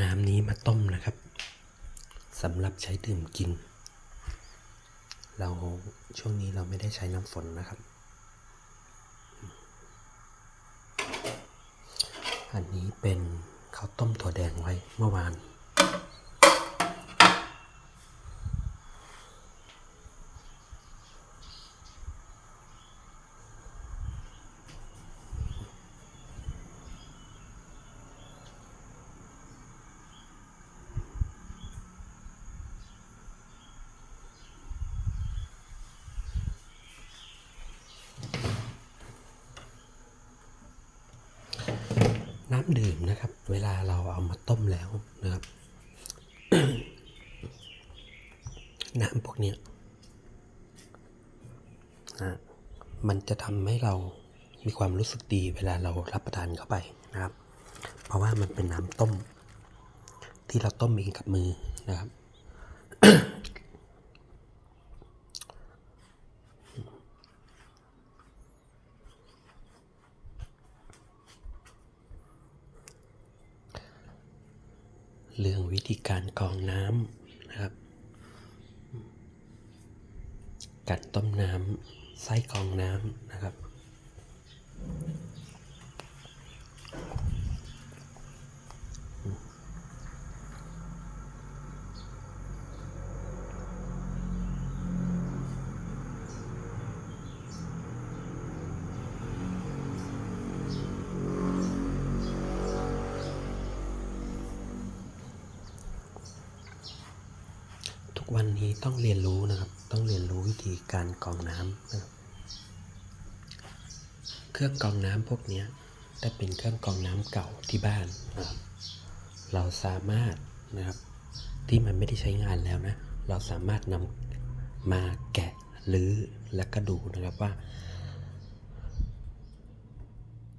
น้ำนี้มาต้มนะครับสำหรับใช้ดื่มกิน เราช่วงนี้เราไม่ได้ใช้น้ำฝนนะครับ อันนี้เป็นข้าวต้มถั่วแดงไว้เมื่อวานำดื่มนะครับ เวลาเราเอามาต้มแล้วนะครับ น้ำพวกนี้นะมันจะทำให้เรามีความรู้สึกดีเวลาเรารับประทานเข้าไปนะครับ เพราะว่ามันเป็นน้ำต้ม ที่เราต้มเองกับมือนะครับ เรื่องวิธีการกรองน้ำนะครับ การต้มน้ำไส้กรองน้ำนะครับ ทุก วันนี้ต้องเรียนรู้นะครับ ต้องเรียนรู้วิธีการกรองน้ำนะครับ เครื่องกรองน้ำพวกนี้ถ้าเป็นเครื่องกรองน้ำเก่าที่บ้านนะครับ เราสามารถนะครับที่มันไม่ได้ใช้งานแล้วนะ เราสามารถนำมาแกะหรือและก็ดูนะครับว่า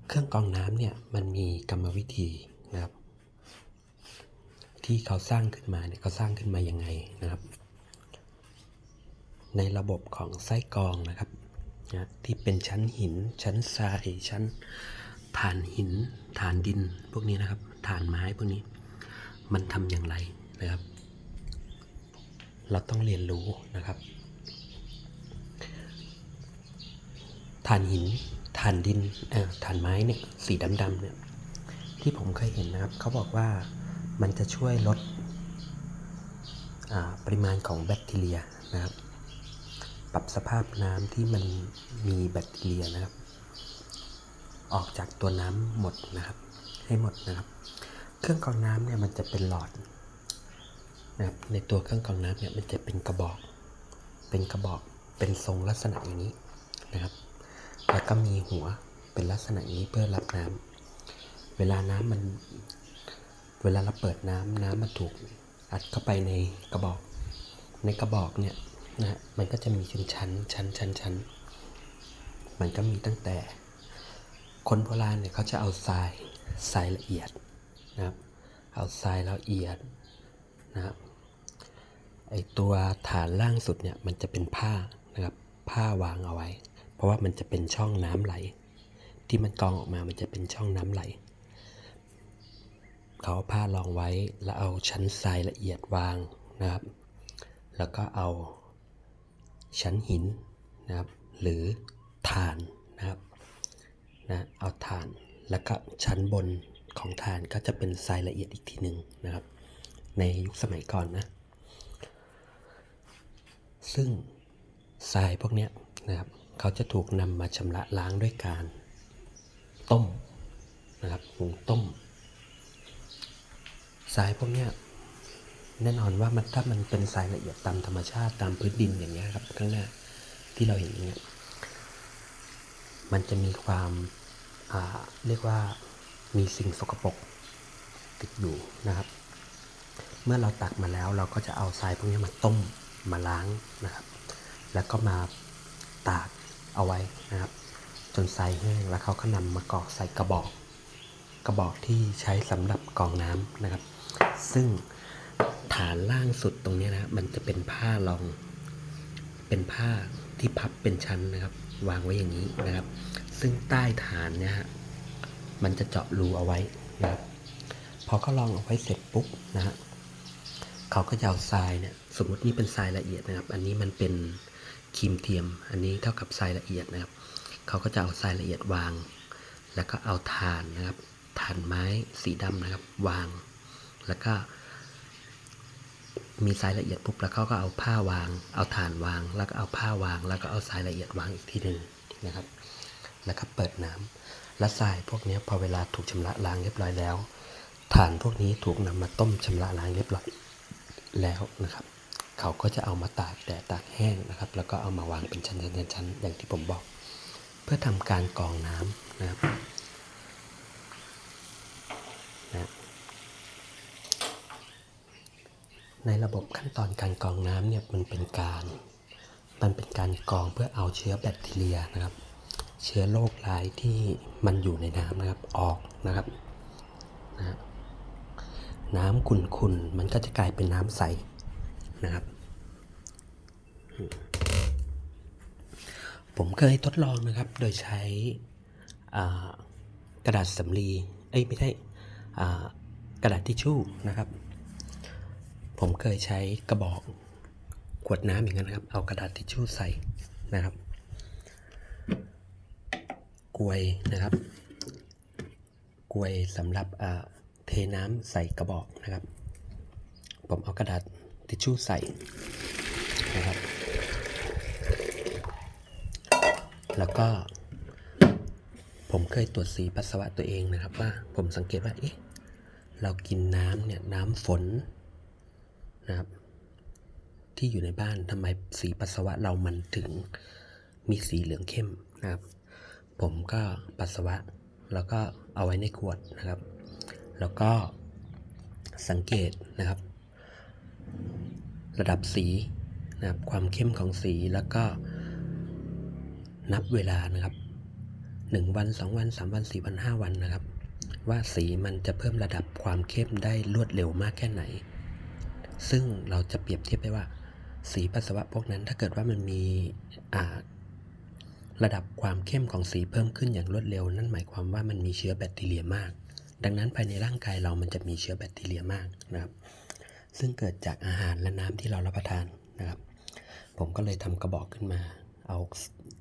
เครื่องกรองน้ำเนี่ยมันมีกรรมวิธีนะครับที่เขาสร้างขึ้นมาเนี่ยเขาสร้างขึ้นมายังไงนะครับ ในระบบของไส้กรองนะครับนะที่เป็นชั้นหิน ชั้นทราย ชั้นฐานหิน ฐานดิน พวกนี้นะครับ ฐานไม้พวกนี้ มันทำอย่างไรนะครับ เราต้องเรียนรู้นะครับ ฐานหิน ฐานดินฐานไม้เนี่ย สีดำๆเนี่ย ที่ผมเคยเห็นนะครับ เขาบอกว่ามันจะช่วยลดปริมาณของแบคทีเรียนะครับ ปรับสภาพน้ำที่มันมีแบคทีเรียนะครับ ออกจากตัวน้ำหมดนะครับ ให้หมดนะครับ เครื่องกรองน้ำเนี่ยมันจะเป็นหลอดนะครับในตัวเครื่องกรองน้ำเนี่ยมันจะเป็นกระบอก เป็นกระบอกเป็นทรงลักษณะอย่างนี้นะครับ แล้วก็มีหัวเป็นลักษณะอย่างนี้เพื่อรับน้ำเวลาน้ำมัน เวลาเราเปิดน้ำน้ำมันถูกอัดเข้าไปในกระบอก ในกระบอกเนี่ย นะมันก็จะมีชั้นชั้นชั้นชั้นชั้นมันก็มีตั้งแต่ คนโบราณเนี่ยเขาจะเอาทรายทรายละเอียดนะครับ เอาทรายละเอียดนะครับไอตัวฐานล่างสุดเนี่ยมันจะเป็นผ้านะครับผ้าวางเอาไว้ เพราะว่ามันจะเป็นช่องน้ำไหล ที่มันกรองออกมามันจะเป็นช่องน้ำไหลเขาผ้ารองไว้แล้วเอาชั้นทรายละเอียดวางนะครับ แล้วก็เอา ชั้นหินนะครับ หรือถ่านนะครับนะเอาถ่านแล้วก็ชั้นบนของถ่านก็จะเป็นทรายละเอียดอีกทีหนึ่งนะครับ ในยุคสมัยก่อนนะ ซึ่งทรายพวกเนี้ยนะครับเขาจะถูกนำมาชำระล้างด้วยการต้มนะครับหุงต้มทรายพวกเนี้ย แน่นอนว่ามันถ้ามันเป็นทรายละเอียดตามธรรมชาติตามพื้นดินอย่างเงี้ยครับข้างหน้าที่เราเห็นอย่างเงี้ยมันจะมีความาเรียกว่ามีสิ่งสกปรกติดอยู่นะครับ เมื่อเราตักมาแล้วเราก็จะเอาทรายพวกนี้มาต้มมาล้างนะครับ แล้วก็มาตากเอาไว้นะครับ จนทรายแห้งแล้วเขาก็นำมากรอกใส่กระบอก กระบอกที่ใช้สำหรับกรองน้ำนะครับ ซึ่ง ฐานล่างสุดตรงนี้นะมันจะเป็นผ้ารอง เป็นผ้าที่พับเป็นชั้นนะครับ วางไว้อย่างนี้นะครับ ซึ่งใต้ฐานเนี่ยฮะมันจะเจาะรูเอาไว้นะครับพอเขาลองเอาไว้เสร็จปุ๊บนะฮะเขาก็จะเอาทรายเนี่ยสมมตินี่เป็นทรายละเอียดนะครับ อันนี้มันเป็นครีมเทียม อันนี้เท่ากับทรายละเอียดนะครับ เขาก็จะเอาทรายละเอียดวาง แล้วก็เอาถ่านนะครับถ่านไม้สีดำนะครับ วาง แล้วก็ มีทรายละเอียดปุ๊บแล้วเขาก็เอาผ้าวาง เอาถ่านวาง แล้วก็เอาผ้าวาง แล้วก็เอาทรายละเอียดวางอีกทีหนึ่งนะครับ แล้วก็เปิดน้ำและทรายพวกนี้พอเวลาถูกชำระล้างเรียบร้อยแล้วถ่านพวกนี้ถูกนำมาต้มชำระล้างเรียบร้อยแล้วนะครับเขาก็จะเอามาตากแดดตากแห้งนะครับ แล้วก็เอามาวางเป็นชั้นๆๆอย่างที่ผมบอก เพื่อทำการกรองน้ำนะครับนะ ในระบบขั้นตอนการกรองน้ำเนี่ยมันเป็นการมันเป็นการกรองเพื่อเอาเชื้อแบคทีเรียนะครับ เชื้อโรคร้ายที่มันอยู่ในน้ำนะครับออกนะครับนะน้ำขุ่นๆมันก็จะกลายเป็นน้ำใสนะครับ ผมเคยทดลองนะครับโดยใช้กระดาษสำลีเอ้ยไม่ใช่กระดาษทิชชู่นะครับ ผมเคยใช้กระบอกขวดน้ำอย่างนั้นนะครับ เอากระดาษทิชชู่ใส่นะครับกวยนะครับกวยสำหรับเทน้ำใส่กระบอกนะครับ ผมเอากระดาษทิชชู่ใส่นะครับ แล้วก็ ผมเคยตรวจสีปัสสาวะตัวเองนะครับ ว่าผมสังเกตว่าเอ๊ะเรากินน้ำเนี่ยน้ำฝน นะครับ ที่อยู่ในบ้านทำไมสีปัสสาวะเรามันถึงมีสีเหลืองเข้มนะครับ ผมก็ปัสสาวะแล้วก็เอาไว้ในขวดนะครับ แล้วก็สังเกตนะครับ ระดับสีนะครับ ความเข้มของสีแล้วก็นับเวลานะครับหนึ่งวันสองวันสามวันสี่วันห้าวันนะครับ ว่าสีมันจะเพิ่มระดับความเข้มได้รวดเร็วมากแค่ไหน ซึ่งเราจะเปรียบเทียบได้ว่า สีปัสสาวะพวกนั้นถ้าเกิดว่ามันมีระดับความเข้มของสีเพิ่มขึ้นอย่างรวดเร็ว นั่นหมายความว่ามันมีเชื้อแบคทีเรียมาก ดังนั้นภายในร่างกายเรามันจะมีเชื้อแบคทีเรียมากนะครับ ซึ่งเกิดจากอาหารและน้ำที่เรารับประทานนะครับ ผมก็เลยทำกระบอกขึ้นมา เอา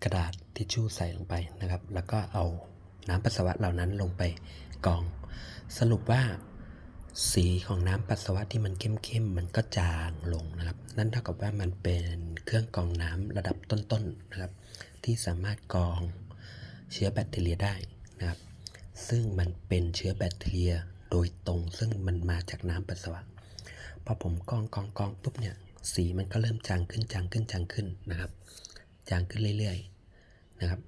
กระดาษทิชชู่ใส่ลงไปนะครับ แล้วก็เอาน้ำปัสสาวะเหล่านั้นลงไปกอง สรุปว่า สีของน้ำปัสสาวะที่มันเข้มๆมันก็จางลงนะครับ นั่นเท่ากับว่ามันเป็นเครื่องกรองน้ำระดับต้นๆนะครับ ที่สามารถกรองเชื้อแบคทีเรียได้นะครับ ซึ่งมันเป็นเชื้อแบคทีเรียโดยตรงซึ่งมันมาจากน้ำปัสสาวะพอผมกรองกรองกรองปุ๊บเนี่ยสีมันก็เริ่มจางขึ้นจางขึ้นจางขึ้นนะครับ จางขึ้นเรื่อยๆนะครับ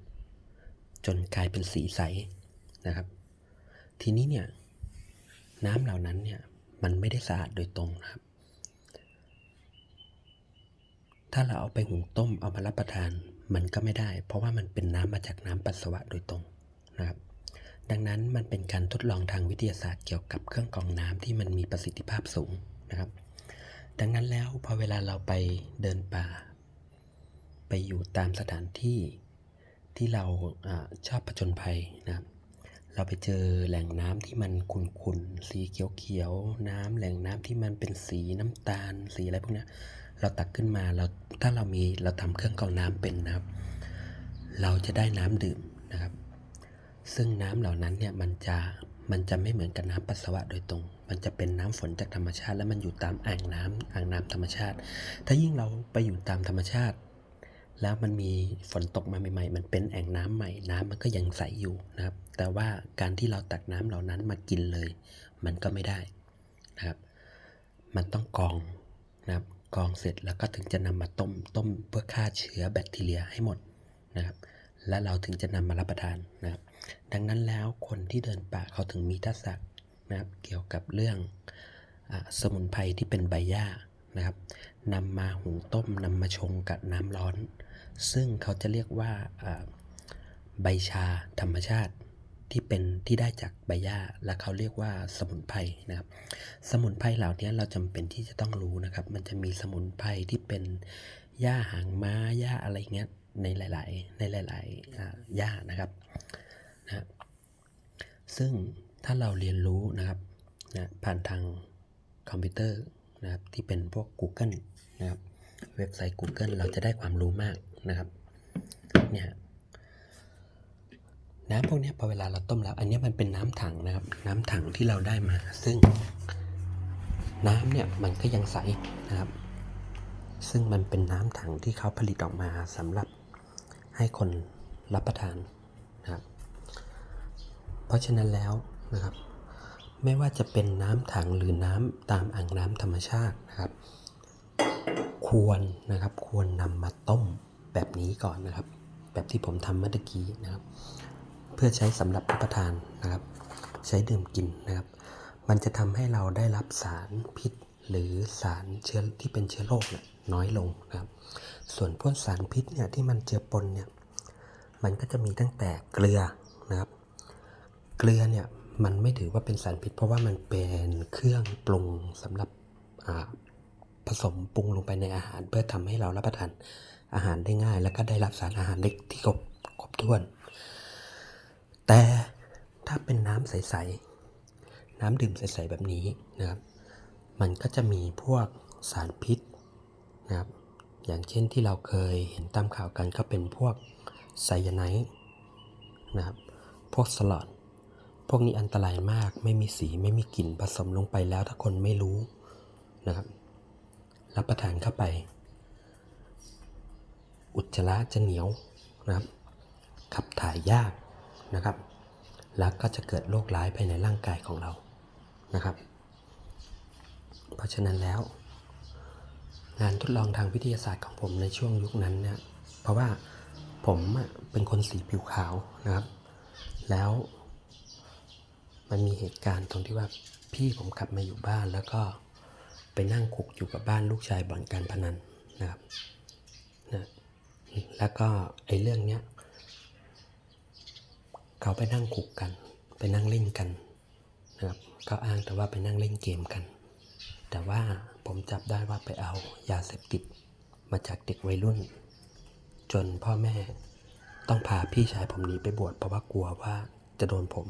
จนกลายเป็นสีใสนะครับ ทีนี้เนี่ย น้ำเหล่านั้นเนี่ยมันไม่ได้สะอาดโดยตรงนะครับ ถ้าเราเอาไปหุงต้มเอามารับประทานมันก็ไม่ได้ เพราะว่ามันเป็นน้ำมาจากน้ำปัสสาวะโดยตรงนะครับ ดังนั้นมันเป็นการทดลองทางวิทยาศาสตร์เกี่ยวกับเครื่องกรองน้ำที่มันมีประสิทธิภาพสูงนะครับ ดังนั้นแล้วพอเวลาเราไปเดินป่า ไปอยู่ตามสถานที่ที่เราอชอบผจญภัยนะครับ เราไปเจอแหล่งน้ำที่มันขุ่นๆ สีเขียวๆ น้ำแหล่งน้ำที่มันเป็นสีน้ำตาล สีอะไรพวกนี้เราตักขึ้นมาเราถ้าเรามีเราทำเครื่องกรองน้ำเป็นนะครับ เราจะได้น้ำดื่มนะครับ ซึ่งน้ำเหล่านั้นเนี่ยมันจะมันจะไม่เหมือนกับน้ำปัสสาวะโดยตรง มันจะเป็นน้ำฝนจากธรรมชาติ และมันอยู่ตามอ่างน้ำอ่างน้ำธรรมชาติ ถ้ายิ่งเราไปอยู่ตามธรรมชาติ แล้วมันมีฝนตกมาใหม่ ๆ มันเป็นแอ่งน้ำใหม่ น้ำมันก็ยังใสอยู่นะครับ แต่ว่าการที่เราตักน้ำเหล่านั้นมากินเลย มันก็ไม่ได้นะครับ มันต้องกรองนะครับกรองเสร็จแล้วก็ถึงจะนำมาต้มต้มเพื่อฆ่าเชื้อแบคทีเรียให้หมดนะครับ และเราถึงจะนำมารับประทานนะครับ ดังนั้นแล้วคนที่เดินป่าเขาถึงมีทักษะนะครับ เกี่ยวกับเรื่องอสมุนไพรที่เป็นใบหญ้านะครับนำมาหุงต้มนำมาชงกับน้ำร้อน ซึ่งเขาจะเรียกว่าใบชาธรรมชาติ ที่เป็นที่ได้จากใบหญ้าและเขาเรียกว่าสมุนไพรนะครับ สมุนไพรเหล่านี้เราจำเป็นที่จะต้องรู้นะครับ มันจะมีสมุนไพรที่เป็นหญ้าหางม้าหญ้าอะไรเงี้ยในหลาย ๆ ในหลายๆหญ้านะครับนะซึ่งถ้าเราเรียนรู้นะครับนะผ่านทางคอมพิวเตอร์นะครับที่เป็นพวก Google นะครับเว็บไซต์ Google เราจะได้ความรู้มากนะครับเนี่ย น้ำพวกนี้พอเวลาเราต้มแล้ว อันนี้มันเป็นน้ำถังนะครับ น้ำถังที่เราได้มา ซึ่งน้ำเนี่ยมันก็ยังใสนะครับ ซึ่งมันเป็นน้ำถังที่เขาผลิตออกมาสำหรับให้คนรับประทานนะครับ เพราะฉะนั้นแล้วนะครับ ไม่ว่าจะเป็นน้ำถังหรือน้ำตามอ่างน้ำธรรมชาตินะครับ ควรนะครับควรนำมาต้มแบบนี้ก่อนนะครับ แบบที่ผมทำเมื่อกี้นะครับ เพื่อใช้สำหรับรับประทานนะครับ ใช้ดื่มกินนะครับ มันจะทำให้เราได้รับสารพิษ หรือสารเชื้อที่เป็นเชื้อโรคเนี่ยน้อยลงนะครับ ส่วนพวกสารพิษเนี่ยที่มันเจือปนเนี่ยมันก็จะมีตั้งแต่เกลือนะครับ เกลือเนี่ยมันไม่ถือว่าเป็นสารพิษ เพราะว่ามันเป็นเครื่องปรุงสำหรับผสมปรุงลงไปในอาหาร เพื่อทำให้เรารับประทานอาหารได้ง่าย แล้วก็ได้รับสารอาหารเล็กที่ครบครบถ้วน แต่ถ้าเป็นน้ำใสๆ น้ำดื่มใสๆแบบนี้นะครับ มันก็จะมีพวกสารพิษนะครับ อย่างเช่นที่เราเคยเห็นตามข่าวกันก็เป็นพวกไซยาไนด์นะครับ พวกสลอดพวกนี้อันตรายมาก ไม่มีสี ไม่มีกลิ่น ผสมลงไปแล้วถ้าคนไม่รู้นะครับ รับประทานเข้าไป อุจจาระจะเหนียวนะครับ ขับถ่ายยาก นะครับ แล้วก็จะเกิดโรคร้ายภายในร่างกายของเรานะครับ เพราะฉะนั้นแล้ว งานทดลองทางวิทยาศาสตร์ของผมในช่วงยุคนั้นเนี่ยเพราะว่าผมเป็นคนสีผิวขาวนะครับ แล้วมันมีเหตุการณ์ตรงที่ว่าพี่ผมกลับมาอยู่บ้านแล้วก็ไปนั่งคุกอยู่กับบ้านลูกชายบ่อนการพนันนะครับนะแล้วก็ไอ้เรื่องเนี้ย เขาไปนั่งคุกกัน ไปนั่งเล่นกันนะครับก็อ้างแต่ว่าไปนั่งเล่นเกมกัน แต่ว่าผมจับได้ว่าไปเอายาเสพติดมาจากเด็กวัยรุ่น จนพ่อแม่ต้องพาพี่ชายผมหนีไปบวชเพราะว่ากลัวว่าจะโดนผม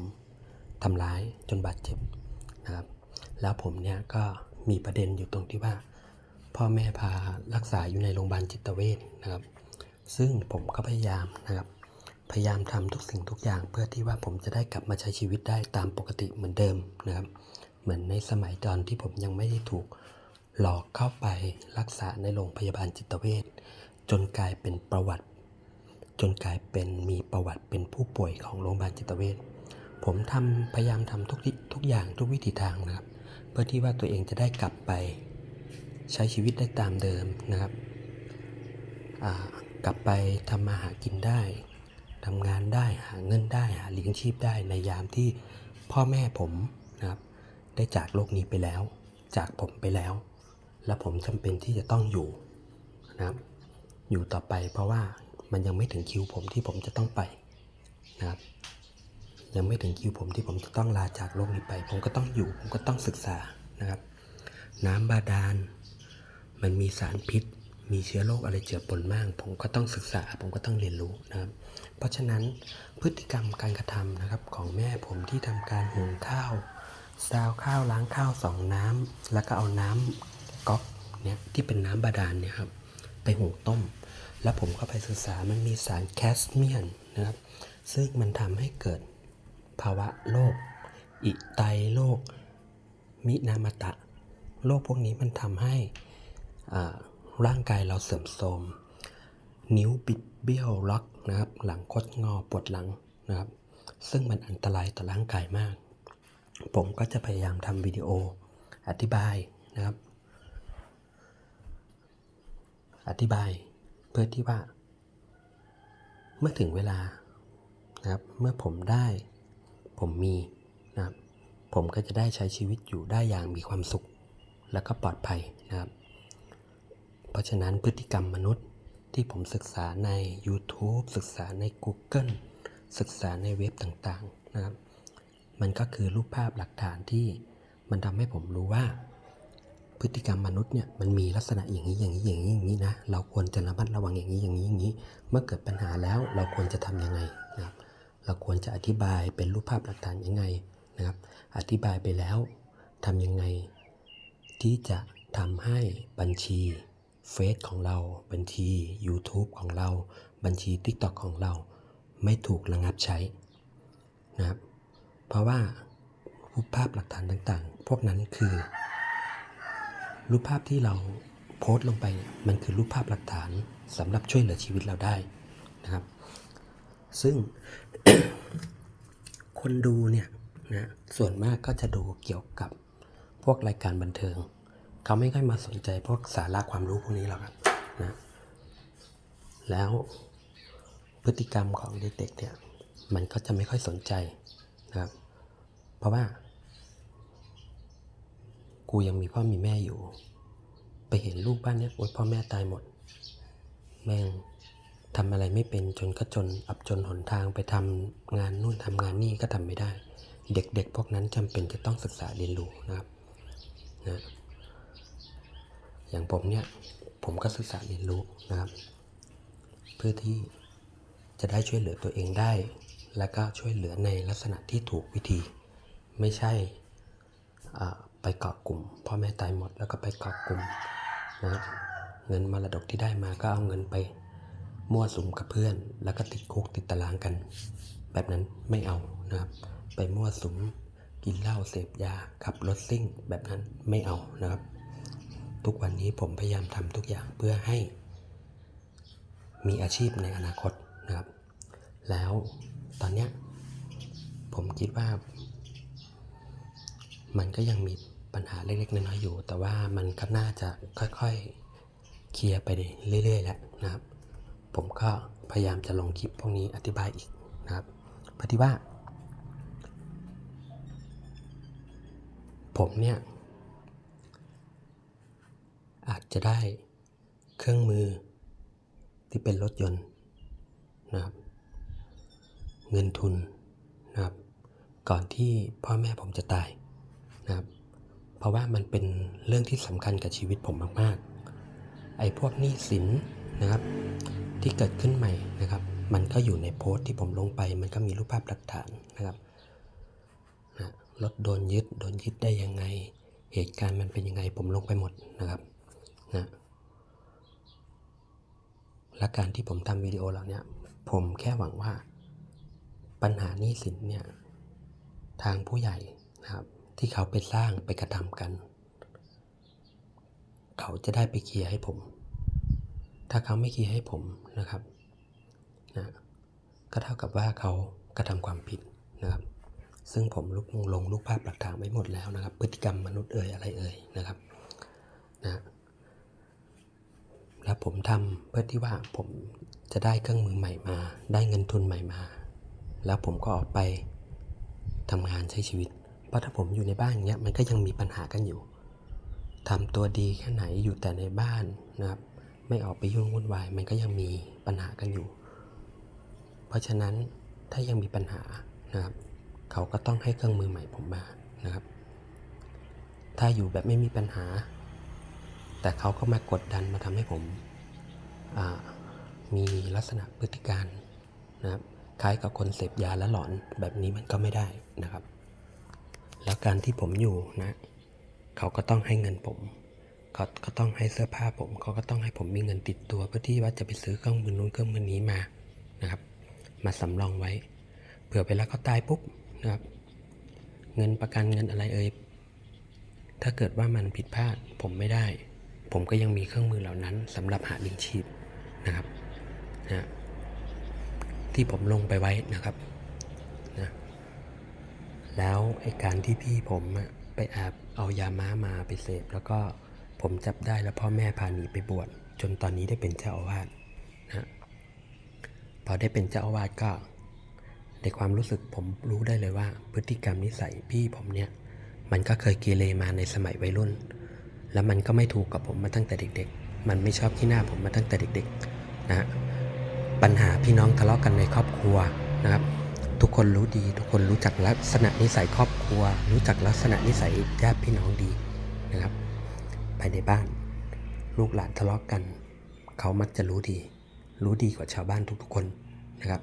ทำร้ายจนบาดเจ็บนะครับ แล้วผมเนี่ยก็มีประเด็นอยู่ตรงที่ว่า พ่อแม่พารักษาอยู่ในโรงพยาบาลจิตเวชนะครับ ซึ่งผมก็พยายามนะครับ พยายามทำทุกสิ่งทุกอย่างเพื่อที่ว่าผมจะได้กลับมาใช้ชีวิตได้ตามปกติเหมือนเดิมนะครับ เหมือนในสมัยตอนที่ผมยังไม่ได้ถูกหลอกเข้าไปรักษาในโรงพยาบาลจิตเวชจนกลายเป็นประวัติ จนกลายเป็นมีประวัติเป็นผู้ป่วยของโรงพยาบาลจิตเวชผมทำพยายามทำทุกท,ทุกอย่างทุกวิถีทางนะครับ เพื่อที่ว่าตัวเองจะได้กลับไปใช้ชีวิตได้ตามเดิมนะครับกลับไปทำมาหากินได้ ทำงานได้หาเงินได้หาเลี้ยงชีพได้ในยามที่พ่อแม่ผมนะครับ ได้จากโลกนี้ไปแล้ว จากผมไปแล้ว และผมจำเป็นที่จะต้องอยู่นะครับอยู่ต่อไปเพราะว่ามันยังไม่ถึงคิวผมที่ผมจะต้องไปนะครับ ยังไม่ถึงคิวผมที่ผมจะต้องลาจากโลกนี้ไป ผมก็ต้องอยู่ ผมก็ต้องศึกษานะครับ น้ำบาดาล มันมีสารพิษ มีเชื้อโรคอะไรเจือปนมากผมก็ต้องศึกษา ผมก็ต้องเรียนรู้นะครับ เพราะฉะนั้นพฤติกรรมการกระทำนะครับของแม่ผมที่ทำการหุงข้าวซาวข้าวล้างข้าวสองน้ำแล้วก็เอาน้ำก๊อกเนี่ยที่เป็นน้ำบาดาลเนี่ยครับไปหุงต้ม แล้วผมก็ไปศึกษามันมีสารแคสเมียนนะครับซึ่งมันทำให้เกิดภาวะโรคอิไตโรคมินามตะโรคพวกนี้มันทำให้อ่าร่างกายเราเสื่อมโทรม นิ้วบิดเบี้ยวล็อกนะครับ หลังคดงอปวดหลังนะครับ ซึ่งมันอันตรายต่อร่างกายมาก ผมก็จะพยายามทำวิดีโออธิบายนะครับ อธิบายเพื่อที่ว่า เมื่อถึงเวลานะครับ เมื่อผมได้ผมมีนะครับ ผมก็จะได้ใช้ชีวิตอยู่ได้อย่างมีความสุข และก็ปลอดภัยนะครับ เพราะฉะนั้นพฤติกรรมมนุษย์ ที่ผมศึกษาใน YouTube ศึกษาใน Google ศึกษาในเว็บต่างๆนะครับ มันก็คือรูปภาพหลักฐานที่มันทำให้ผมรู้ว่า พฤติกรรมมนุษย์เนี่ยมันมีลักษณะอย่างนี้อย่างนี้อย่างนี้อย่างนี้นะเราควรจะระมัดระวังอย่างนี้อย่างนี้อย่างนี้ เมื่อเกิดปัญหาแล้วเราควรจะทำยังไงนะครับ เราควรจะอธิบายเป็นรูปภาพหลักฐานยังไงนะครับ อธิบายไปแล้วทำยังไง ที่จะทำให้บัญชี เฟซของเราบัญชี YouTube ของเรา บัญชี TikTok ของเรา ไม่ถูกระงับใช้นะครับเพราะว่ารูปภาพหลักฐานต่างๆ พวกนั้นคือ รูปภาพที่เราโพสต์ลงไปมันคือรูปภาพหลักฐานสำหรับช่วยเหลือชีวิตเราได้นะครับ ซึ่งคนดูเนี่ยนะส่วนมากก็จะดูเกี่ยวกับพวกรายการบันเทิง เขาไม่ค่อยมาสนใจพวกสาระความรู้พวกนี้หรอกครับนะแล้วพฤติกรรมของเด็กๆเนี่ยมันก็จะไม่ค่อยสนใจนะครับ เพราะว่า กูยังมีพ่อมีแม่อยู่ ไปเห็นลูกบ้านเนี้ยโอ๊ยพ่อแม่ตายหมด แม่งทำอะไรไม่เป็นจนก็จนอับจนหนทางไปทำงานนู่นทำงานนี่ก็ทำไม่ได้ เด็กๆพวกนั้นจำเป็นจะต้องศึกษาเรียนรู้นะครับนะ อย่างผมเนี่ยผมก็ศึกษาเรียนรู้นะครับ เพื่อที่จะได้ช่วยเหลือตัวเองได้ และก็ช่วยเหลือในลักษณะที่ถูกวิธี ไม่ใช่ไปเกาะกลุ่มพ่อแม่ตายหมดแล้วก็ไปเกาะกลุ่มนะเงินมรดกที่ได้มาก็เอาเงินไปมั่วสุมกับเพื่อน แล้วก็ติดคุกติดตารางกัน แบบนั้นไม่เอานะครับ ไปมั่วสุมกินเหล้าเสพยาขับรถซิ่งแบบนั้นไม่เอานะครับ ทุกวันนี้ผมพยายามทำทุกอย่างเพื่อให้มีอาชีพในอนาคตนะครับ แล้วตอนเนี้ยผมคิดว่า มันก็ยังมีปัญหาเล็กๆน้อยๆอยู่ แต่ว่ามันก็น่าจะค่อยๆเคลียร์ไปเรื่อยๆแล้วนะครับ ผมก็พยายามจะลงคลิปพวกนี้อธิบายอีกนะครับพราะที่ว่า ผมเนี่ย อาจจะได้เครื่องมือที่เป็นรถยนต์นะครับ เงินทุนนะครับ ก่อนที่พ่อแม่ผมจะตายนะครับ เพราะว่ามันเป็นเรื่องที่สำคัญกับชีวิตผมมากๆ ไอ้พวกหนี้สินนะครับ ที่เกิดขึ้นใหม่นะครับ มันก็อยู่ในโพสต์ที่ผมลงไป มันก็มีรูปภาพหลักฐานนะครับรถโดนยึด โดนยึดได้ยังไง เหตุการณ์มันเป็นยังไงผมลงไปหมดนะครับ นะและการที่ผมทำวิดีโอเหล่านี้ผมแค่หวังว่าปัญหานี้สินเนี่ยทางผู้ใหญ่นะครับที่เขาไปสร้างไปกระทำกัน เขาจะได้ไปเคลียร์ให้ผม ถ้าเขาไม่เคลียร์ให้ผมนะครับนะก็เท่ากับว่าเขากระทำความผิดนะครับ ซึ่งผมลงลงรูปภาพหลักฐานไว้หมดแล้วนะครับ พฤติกรรมมนุษย์เอ่ยอะไรเอ่ยนะครับนะ แล้วผมทำเพื่อที่ว่าผมจะได้เครื่องมือใหม่มา ได้เงินทุนใหม่มา แล้วผมก็ออกไปทำงานใช้ชีวิต เพราะถ้าผมอยู่ในบ้านอย่างเงี้ยมันก็ยังมีปัญหากันอยู่ทำตัวดีแค่ไหนอยู่แต่ในบ้านนะครับ ไม่ออกไปยุ่งวุ่นวาย มันก็ยังมีปัญหากันอยู่ เพราะฉะนั้นถ้ายังมีปัญหานะครับ เขาก็ต้องให้เครื่องมือใหม่ผมมานะครับ ถ้าอยู่แบบไม่มีปัญหา แต่เขาก็มากดดันมาทำให้ผมมีลักษณะพฤติการนะครับคล้ายกับคนเสพยาและหลอนแบบนี้มันก็ไม่ได้นะครับ แล้วการที่ผมอยู่นะเขาก็ต้องให้เงินผมเขาก็ต้องให้เสื้อผ้าผม เขาก็ต้องให้ผมมีเงินติดตัวเพื่อที่ว่าจะไปซื้อเครื่องมือนู้นเครื่องมือนี้มานะครับ มาสำรองไว้เผื่อเวลาเขาตายปุ๊บนะครับ เงินประกันเงินอะไรเอ่ยถ้าเกิดว่ามันผิดพลาดผมไม่ได้ ผมก็ยังมีเครื่องมือเหล่านั้นสำหรับหาเลี้ยงชีพนะครับนะที่ผมลงไปไว้นะครับนะแล้วไอการที่พี่ผมไปแอบเอายาม้ามาไปเสพแล้วก็ผมจับได้แล้วพ่อแม่พาหนีไปบวชจนตอนนี้ได้เป็นเจ้าอาวาสนะพอได้เป็นเจ้าอาวาสก็ในความรู้สึกผมรู้ได้เลยว่า พฤติกรรมนิสัยพี่ผมเนี่ย มันก็เคยเกเรมาในสมัยวัยรุ่น แล้วมันก็ไม่ถูกกับผมมาตั้งแต่เด็ก ๆ มันไม่ชอบที่หน้าผมมาตั้งแต่เด็กๆนะฮะปัญหาพี่น้องทะเลาะกันในครอบครัวนะครับ ทุกคนรู้ดี ทุกคนรู้จักลักษณะนิสัยครอบครัว รู้จักลักษณะนิสัยญาติพี่น้องดีนะครับภายในบ้าน ลูกหลานทะเลาะกัน เขามักจะรู้ดี รู้ดีกว่าชาวบ้านทุกๆคนนะครับ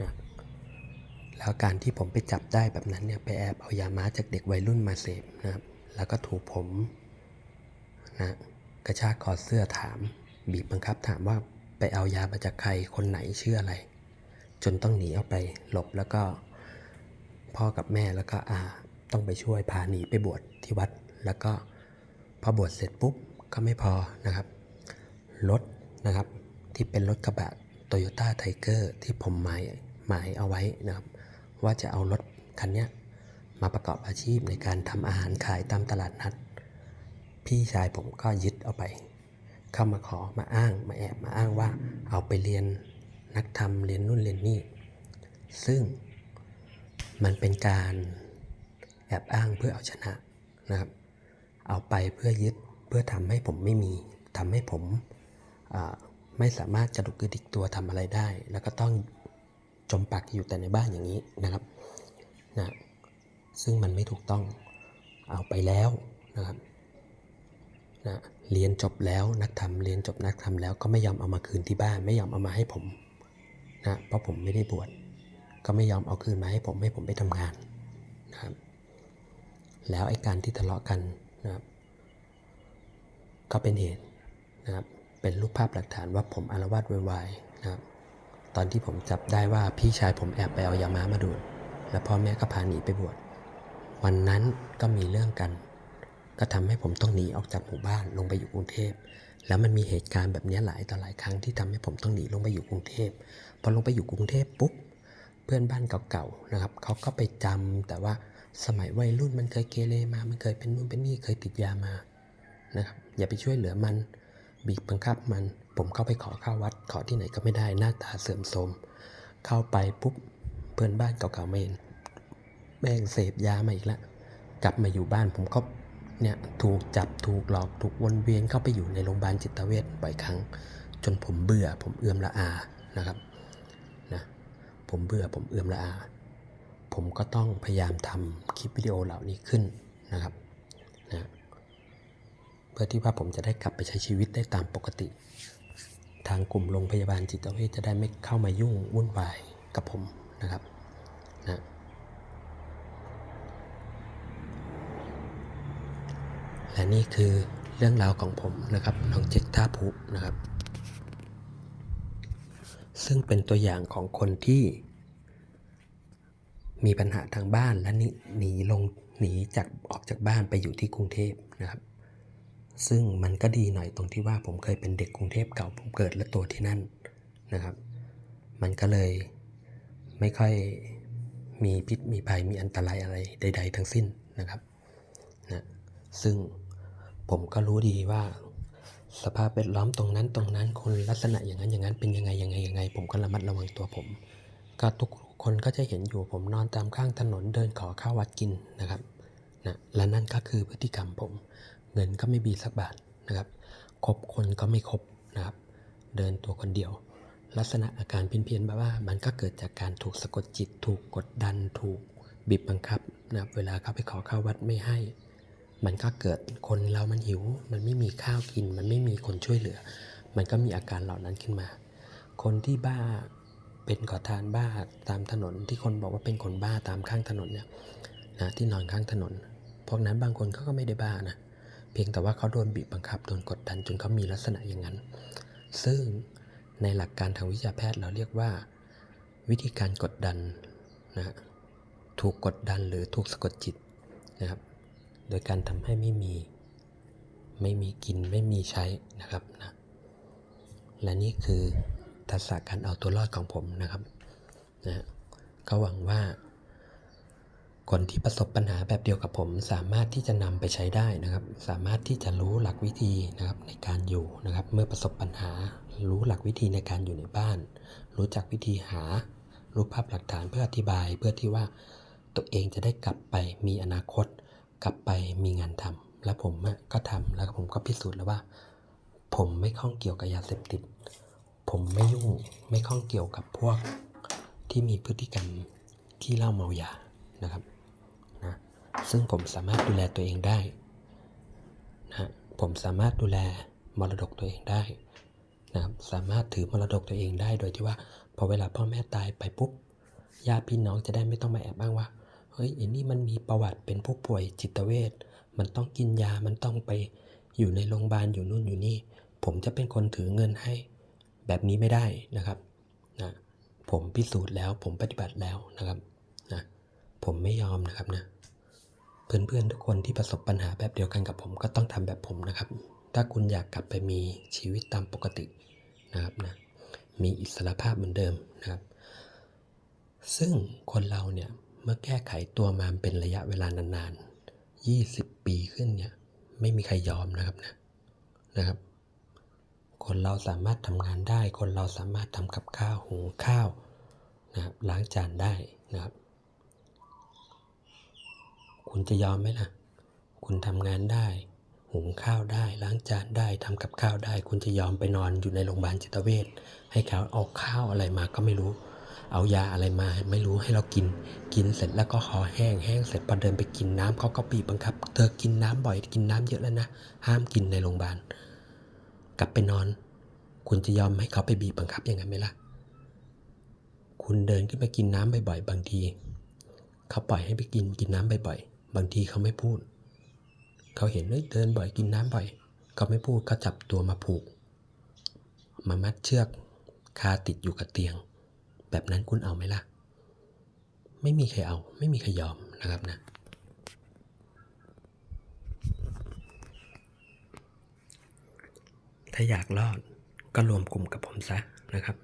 นะแล้วการที่ผมไปจับได้แบบนั้นเนี่ยไปแอบเอายาม้าจากเด็กวัยรุ่นมาเสพนะครับ แล้วก็ถูกผม นะกระชากคอเสื้อถาม บีบบังคับถามว่าไปเอายามาจากใครคนไหนชื่ออะไร จนต้องหนีออกไปหลบแล้วก็ พ่อกับแม่แล้วก็อาต้องไปช่วยพาหนีไปบวชที่วัด แล้วก็พอบวชเสร็จปุ๊บก็ไม่พอนะครับรถนะครับที่เป็นรถกระบะโตโยต้าไทเกอร์ที่ผมหมายหมายเอาไว้นะครับ ว่าจะเอารถคันนี้มาประกอบอาชีพในการทำอาหารขายตามตลาดนัด พี่ชายผมก็ยึดเอาไป เข้ามาขอมาอ้างมาแอบมาอ้างว่าเอาไปเรียนนักธรรมเรียนนู่นเรียนนี่ ซึ่งมันเป็นการแอบอ้างเพื่อเอาชนะนะครับ เอาไปเพื่อยึดเพื่อทำให้ผมไม่มีทำให้ผมไม่สามารถกระดุกกระดิกตัวทำอะไรได้ แล้วก็ต้องจมปักอยู่แต่ในบ้านอย่างนี้นะครับนะซึ่งมันไม่ถูกต้องเอาไปแล้วนะครับ นะเรียนจบแล้วนักธรรมเรียนจบนักธรรมแล้วก็ไม่ยอมเอามาคืนที่บ้าน ไม่ยอมเอามาให้ผมนะเพราะผมไม่ได้บวชก็ไม่ยอมเอาคืนมาให้ผมให้ผมไปทำงานนะครับแล้วไอ้การที่ทะเลาะกันนะครับก็เป็นเหตุนะครับเป็นรูปภาพหลักฐานว่าผมอารวาสวยวายนะครับตอนที่ผมจับได้ว่าพี่ชายผมแอบไปเอายาม้ามาดูดแล้วพ่อแม่ก็พาหนีไปบวชวันนั้นก็มีเรื่องกัน ก็ทำให้ผมต้องหนีออกจากหมู่บ้านลงไปอยู่กรุงเทพ แล้วมันมีเหตุการณ์แบบนี้หลายต่อหลายครั้งที่ทำให้ผมต้องหนีลงไปอยู่กรุงเทพ พอลงไปอยู่กรุงเทพปุ๊บ เพื่อนบ้านเก่าๆนะครับเขาก็ไปจำแต่ว่าสมัยวัยรุ่นมันเคยเกเรมา มันเคยเป็นนู่นเป็นนี่ เคยติดยามานะครับ อย่าไปช่วยเหลือมัน บีบบังคับมัน ผมเข้าไปขอเข้าวัด ขอที่ไหนก็ไม่ได้ หน้าตาเสื่อมโทรม เข้าไปปุ๊บ เพื่อนบ้านเก่าๆไม่เห็น แม่งเสพยามาอีกแล้ว กลับมาอยู่บ้านผมก็ เนี่ยถูกจับถูกหลอกถูกวนเวียนเข้าไปอยู่ในโรงพยาบาลจิตเวชบ่อยครั้ง จนผมเบื่อ ผมเอื่อมละอานะครับนะผมเบื่อผมเอื่อมละอา ผมก็ต้องพยายามทำคลิปวิดีโอเหล่านี้ขึ้นนะครับนะเพื่อที่ว่าผมจะได้กลับไปใช้ชีวิตได้ตามปกติ ทางกลุ่มโรงพยาบาลจิตเวชจะได้ไม่เข้ามายุ่งวุ่นวายกับผมนะครับนะ และนี่คือเรื่องราวของผมนะครับน้องเจ็กท่าพุนะครับ ซึ่งเป็นตัวอย่างของคนที่มีปัญหาทางบ้านและหนีลงหนีจากออกจากบ้านไปอยู่ที่กรุงเทพนะครับ ซึ่งมันก็ดีหน่อยตรงที่ว่าผมเคยเป็นเด็กกรุงเทพเก่าผมเกิดและโตที่นั่นนะครับ มันก็เลยไม่ค่อยมีพิษมีภัยมีอันตรายอะไรใด ๆ ทั้งสิ้นนะครับ ซึ่งผมก็รู้ดีว่า สภาพแวดล้อมตรงนั้นตรงนั้นคนลักษณะอย่างนั้นอย่างนั้นเป็นยังไงยังไงยังไง ผมก็ระมัดระวังตัวผม ก็ทุกคนก็จะเห็นอยู่ผมนอนตามข้างถนนเดินขอข้าววัดกินนะครับนะและนั่นก็คือพฤติกรรมผม เงินก็ไม่มีสักบาทนะครับคบคนก็ไม่คบนะครับ เดินตัวคนเดียว ลักษณะอาการเพี้ยนๆแบบว่ามันก็เกิดจากการถูกสะกดจิต ถูกกดดัน ถูกบีบบังคับนะครับเวลาเขาไปขอข้าววัดไม่ให้ มันก็เกิดคนเรามันหิว มันไม่มีข้าวกิน มันไม่มีคนช่วยเหลือ มันก็มีอาการเหล่านั้นขึ้นมา คนที่บ้าเป็นขอทานบ้าตามถนนที่คนบอกว่าเป็นคนบ้าตามข้างถนนเนี่ยนะที่นอนข้างถนน พวกนั้นบางคนเขาก็ไม่ได้บ้านะ เพียงแต่ว่าเขาโดนบีบบังคับโดนกดดันจนเขามีลักษณะอย่างนั้น ซึ่งในหลักการทางวิชาแพทย์เราเรียกว่า วิธีการกดดันนะถูกกดดันหรือถูกสะกดจิตนะครับ โดยการทำให้ไม่มี ไม่มีกินไม่มีใช้นะครับนะและนี่คือทักษะการเอาตัวรอดของผมนะครับนะก็หวังว่า คนที่ประสบปัญหาแบบเดียวกับผม สามารถที่จะนำไปใช้ได้นะครับ สามารถที่จะรู้หลักวิธีนะครับในการอยู่นะครับ เมื่อประสบปัญหา รู้หลักวิธีในการอยู่ในบ้าน รู้จักวิธีหารูปภาพหลักฐานเพื่ออธิบายเพื่อที่ว่าตัวเองจะได้กลับไปมีอนาคต กลับไปมีงานทำและผมก็ทำแล้วผมก็พิสูจน์แล้วว่า ผมไม่ข้องเกี่ยวกับยาเสพติด ผมไม่ยุ่งไม่ข้องเกี่ยวกับพวกที่มีพฤติกรรมขี้เล้าเมายานะครับนะซึ่งผมสามารถดูแลตัวเองได้นะผมสามารถดูแลมรดกตัวเองได้นะครับสามารถถือมรดกตัวเองได้โดยที่ว่าพอเวลาพ่อแม่ตายไปปุ๊บญาติพี่น้องจะได้ไม่ต้องมาแอบอ้างว่า ฮ้ยไอ้นี่มันมีประวัติเป็นผู้ป่วยจิตเวชมันต้องกินยามันต้องไปอยู่ในโรงพยาบาลอยู่นู่นอยู่นี่ ผมจะเป็นคนถือเงินให้แบบนี้ไม่ได้นะครับนะผมพิสูจน์แล้วผมปฏิบัติแล้วนะครับนะผมไม่ยอมนะครับนะเพื่อนๆทุกคนที่ประสบปัญหาแบบเดียวกันกับผมก็ต้องทำแบบผมนะครับ ถ้าคุณอยากกลับไปมีชีวิตตามปกตินะครับนะมีอิสระภาพเหมือนเดิมนะครับ ซึ่งคนเราเนี่ย เมื่อแก้ไขตัวมาเป็นระยะเวลานานๆ 20 ปีขึ้นเนี่ยไม่มีใครยอมนะครับนะนะครับ คนเราสามารถทำงานได้ คนเราสามารถทำกับข้าวหุงข้าวนะครับล้างจานได้นะครับ คุณจะยอมไหมล่ะ คุณทำงานได้ หุงข้าวได้ ล้างจานได้ทำกับข้าวได้ คุณจะยอมไปนอนอยู่ในโรงพยาบาลจิตเวชให้เขาเอาข้าวอะไรมาก็ไม่รู้ เอายาอะไรมาไม่รู้ให้เรากิน กินเสร็จแล้วก็คอแห้งแห้งเสร็จพอเดินไปกินน้ำเขาก็บีบบังคับ เธอกินน้ำบ่อยกินน้ำเยอะแล้วนะ ห้ามกินในโรงพยาบาล กลับไปนอน คุณจะยอมให้เขาไปบีบบังคับย่างนั้นไหมล่ะ คุณเดินขึ้นไปกินน้ำบ่อยๆบางที เขาปล่อยให้ไปกินกินน้ำบ่อยๆบางทีเขาไม่พูด เขาเห็นเฮ้ยเดินบ่อยกินน้ำบ่อย เขาไม่พูดเขาจับตัวมาผูก มามัดเชือกคาติดอยู่กับเตียง แบบนั้นคุณเอาไหมล่ะ ไม่มีใครเอา ไม่มีใครยอมนะครับนะ ถ้าอยากรอดก็รวมกลุ่มกับผมซะนะครับ